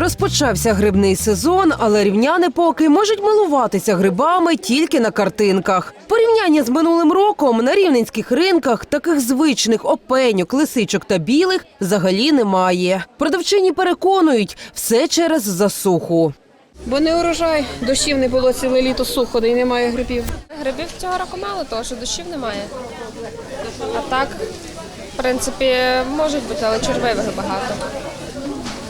і розпочався грибний сезон, але рівняни поки можуть милуватися грибами тільки на картинках. Порівняння з минулим роком на рівненських ринках таких звичних опеньок, лисичок та білих взагалі немає. Продавчині переконують, все через засуху. Бо не урожай, дощів не було ціле літо сухо, і немає грибів. Грибів цього року мало, тому що дощів немає. А так, в принципі, можуть бути, але червивих багато.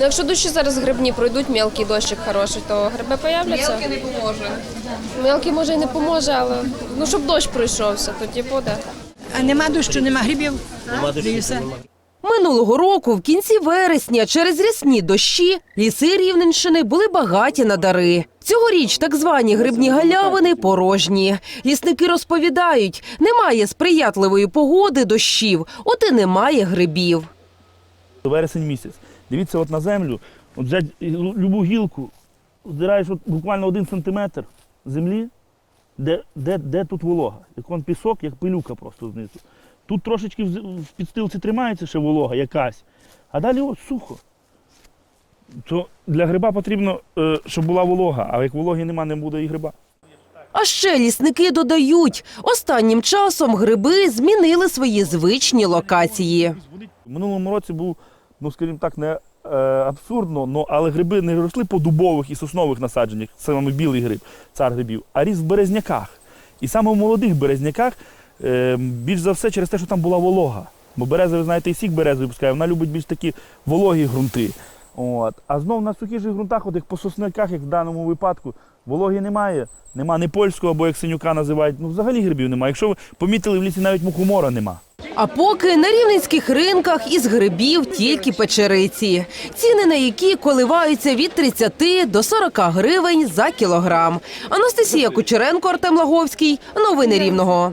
Ну, якщо дощі зараз грибні пройдуть, мілкий дощик хороший, то гриби появляться. Мілки не поможе. Мілкий може і не поможе, але ну щоб дощ пройшовся, тоді буде. А нема дощу, нема грибів. Нема дощу, Минулого року, в кінці вересня, через рясні дощі, ліси Рівненщини були багаті на дари. Цьогоріч так звані грибні галявини порожні. Лісники розповідають, немає сприятливої погоди дощів, от і немає грибів. вересень місяць. Дивіться от на землю, от взять любу гілку, здираєш от буквально один сантиметр землі, де, де, де тут волога. Як вон пісок, як пилюка просто знизу. Тут трошечки в, підстилці тримається ще волога якась, а далі от сухо. То для гриба потрібно, е, щоб була волога, а як вологи нема, не буде і гриба. А ще лісники додають, останнім часом гриби змінили свої звичні локації. В минулому році був, ну скажімо так, не е, абсурдно, но, але гриби не росли по дубових і соснових насадженнях, саме білий гриб, цар грибів, а ріс в березняках. І саме в молодих березняках е, більш за все через те, що там була волога. Бо береза, ви знаєте, і сік берези випускає, вона любить більш такі вологі ґрунти. От. А знов на сухіших ґрунтах, от як по сосняках, як в даному випадку, вологи немає. Нема ні польського, або як синюка називають. Ну взагалі грибів немає. Якщо ви помітили в лісі навіть мухомора нема. А поки на рівненських ринках із грибів тільки печериці, ціни на які коливаються від 30 до 40 гривень за кілограм. Анастасія Кучеренко, Артем Лаговський. Новини Рівного.